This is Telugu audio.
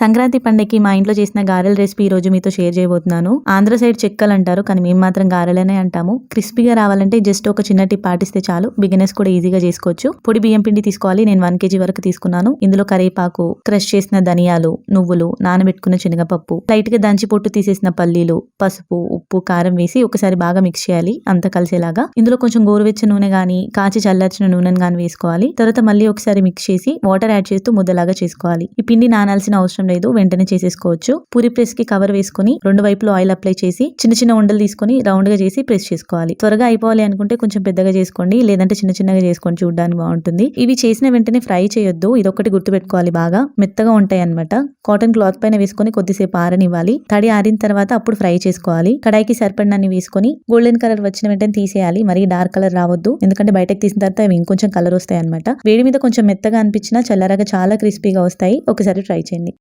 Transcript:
సంక్రాంతి పండగకి మా ఇంట్లో చేసిన గారెల రెసిపీ ఈ రోజు మీతో షేర్ చేయబోతున్నాను. ఆంధ్ర సైడ్ చెక్కలు అంటారు కానీ మేము మాత్రం గారెలనే అంటాము. క్రిస్పీగా రావాలంటే జస్ట్ ఒక చిన్న టిప్ పాటిస్తే చాలు. బిగినర్స్ కూడా ఈజీగా చేసుకోవచ్చు. పొడి బియ్యం పిండి తీసుకోవాలి. నేను వన్ కేజీ వరకు తీసుకున్నాను. ఇందులో కరివేపాకు క్రష్ చేసిన ధనియాలు నువ్వులు నానబెట్టుకున్న శనగపప్పు లైట్గా దంచి పొట్టు తీసేసిన పల్లీలు పసుపు ఉప్పు కారం వేసి ఒకసారి బాగా మిక్స్ చేయాలి. అంతా కలిసేలాగా. ఇందులో కొంచెం గోరువెచ్చ నూనె గాని కాచి చల్లార్చిన నూనెను గాని వేసుకోవాలి. తర్వాత మళ్ళీ ఒకసారి మిక్స్ చేసి వాటర్ యాడ్ చేస్తూ ముద్దలాగా చేసుకోవాలి. ఈ పిండి నానాల్సిన అవసరం లేదు వెంటనే చేసేసుకోవచ్చు. పూరి ప్రెస్కి కవర్ వేసుకొని రెండు వైపులో ఆయిల్ అప్లై చేసి చిన్న చిన్న ఉండలు తీసుకొని రౌండ్గా చేసి ప్రెస్ చేసుకోవాలి. త్వరగా అయిపోవాలి అనుకుంటే కొంచెం పెద్దగా చేసుకోండి లేదంటే చిన్న చిన్నగా చేసుకోండి చూడడానికి బాగుంటుంది. ఇవి చేసిన వెంటనే ఫ్రై చేయొద్దు ఇదొకటి గుర్తుపెట్టుకోవాలి బాగా. మెత్తగా ఉంటాయి అనమాట కాటన్ క్లాత్ పైన వేసుకొని కొద్దిసేపు ఆరనివ్వాలి. తడి ఆరిన తర్వాత అప్పుడు ఫ్రై చేసుకోవాలి. కడాయికి సరిపడినన్ని వేసుకొని గోల్డెన్ కలర్ వచ్చిన వెంటనే తీసేయాలి. మరి డార్క్ కలర్ రావద్దు ఎందుకంటే బయటకు తీసిన తర్వాత అవి ఇంకొంచెం కలర్ వస్తాయి అనమాట వేడి మీద కొంచెం మెత్తగా అనిపించినా చల్లరగా చాలా క్రిస్పీగా వస్తాయి. ఒకసారి ట్రై చేయండి.